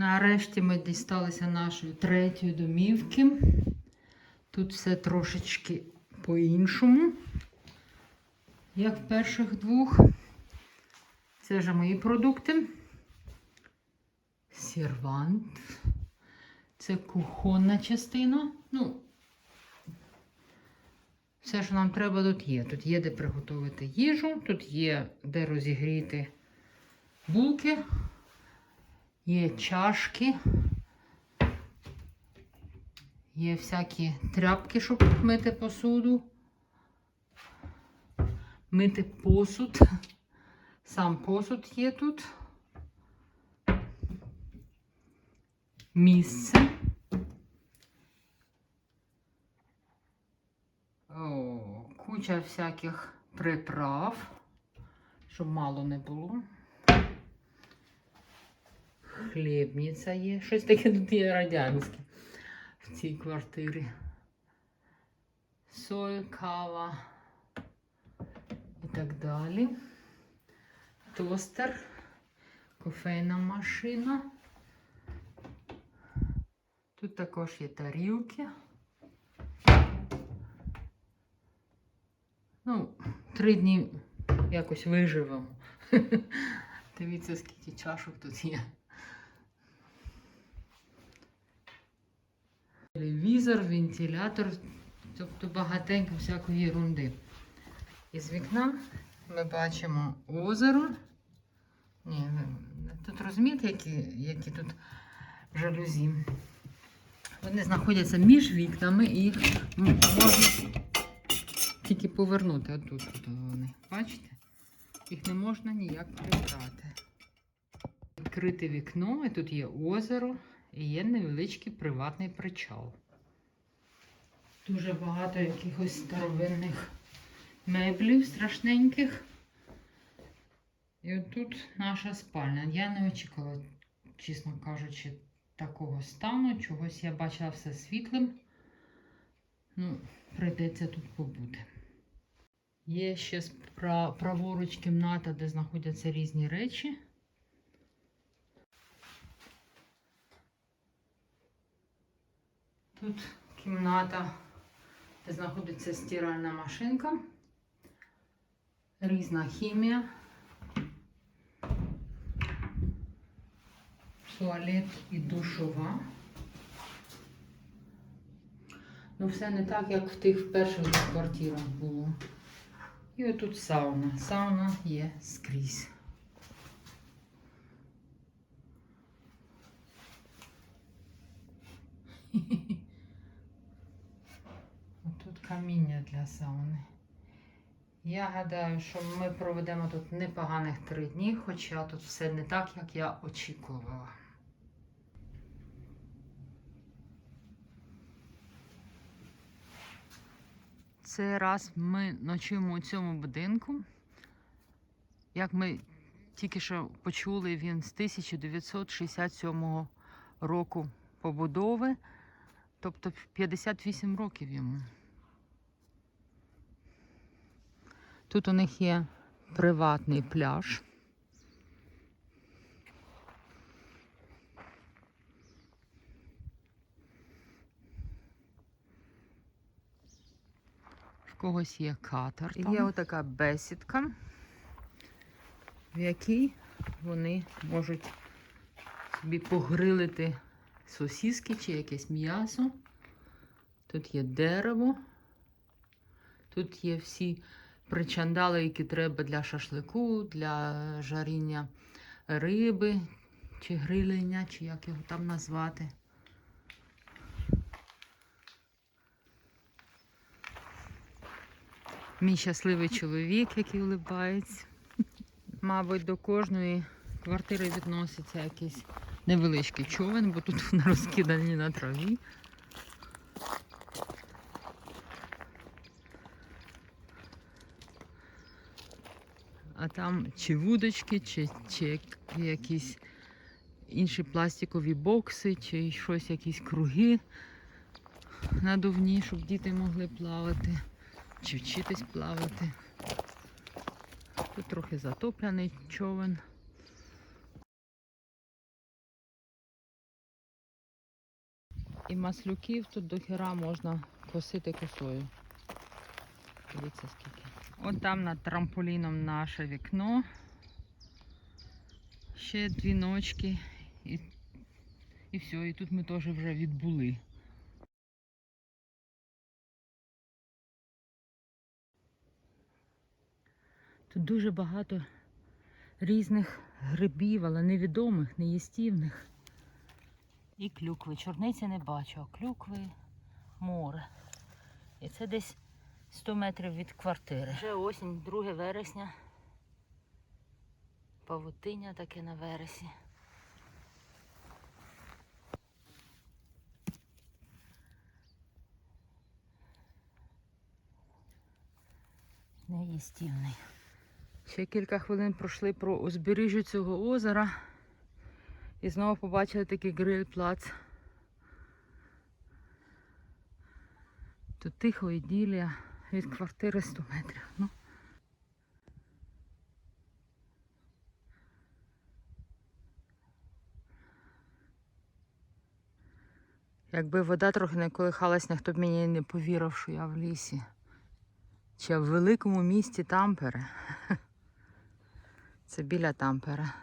Нарешті ми дісталися нашої третьої домівки. Тут все трошечки по-іншому, як в перших двох. Це вже мої продукти. Сервант. Це кухонна частина. Ну, все, що нам треба, тут є. Тут є де приготувати їжу, тут є де розігріти булки, є чашки, є всякі тряпки, щоб мити посуду, мити посуд. Сам посуд є тут. Місце. О, куча всяких приправ, щоб мало не було. Хлібниця є. Щось таке тут є радянське в цій квартирі. Соль, кава і так далі. Тостер, кофейна машина. Тут також є тарілки. Ну, три дні якось виживемо. Дивіться, скільки чашок тут є. Телевізор, вентилятор, тобто багатенько всякої ерунди. Із вікна ми бачимо озеро. Ні, тут розумієте, які, які тут жалюзі. Вони знаходяться між вікнами і можна тільки повернути. Отут тут вони. Бачите? Їх не можна ніяк прибрати. Відкрите вікно, і тут є озеро і є невеличкий приватний причал. Дуже багато якихось старовинних меблів страшненьких. І отут наша спальня. Я не очікувала, чесно кажучи, такого стану. Чогось я бачила все світлим. Ну, прийдеться тут побути. Є ще праворуч кімната, де знаходяться різні речі. Тут кімната, де знаходиться стиральна машинка, різна хімія, туалет і душова. Ну, все не так, як в тих перших квартирах було. І отут сауна. Сауна є скрізь. Тут каміння для сауни. Я гадаю, що ми проведемо тут непоганих три дні, хоча тут все не так, як я очікувала. Цей раз ми ночуємо у цьому будинку. Як ми тільки що почули, він з 1967 року побудови, тобто 58 років йому. Тут у них є приватний пляж. В когось є катер. там. Є отака бесідка, в якій вони можуть собі погрилити сосіски чи якесь м'ясо. Тут є дерево. Тут є всі причандали, які треба для шашлику, для жаріння риби, чи грилення, чи як його там назвати. Мій щасливий чоловік, який улибається. Мабуть, до кожної квартири відноситься якийсь невеличкий човен, бо тут вони розкидані на траві. А там чи вудочки, чи, чи якісь інші пластикові бокси, чи щось, якісь круги надувні, щоб діти могли плавати, чи вчитись плавати. Тут трохи затоплений човен. І маслюків тут до хера можна косити косою. Дивіться скільки. От там над трамполіном наше вікно. Ще дві ночки. І, і все, і тут ми теж вже відбули. Тут дуже багато різних грибів, але невідомих, неїстівних. І клюкви. Чорниці не бачу, а клюкви море. І це десь 100 метрів від квартири. Вже осінь, 2 вересня. Павутиння таке на вересі. Неїстівний. Ще кілька хвилин пройшли про узбережжя цього озера. І знову побачили такий гриль-плац. Тут тихо іділія від квартири 100 метрів. Ну. Якби вода трохи не колихалась, ніхто б мені не повірив, що я в лісі. Чи в великому місті Тампере. Це біля Тампера.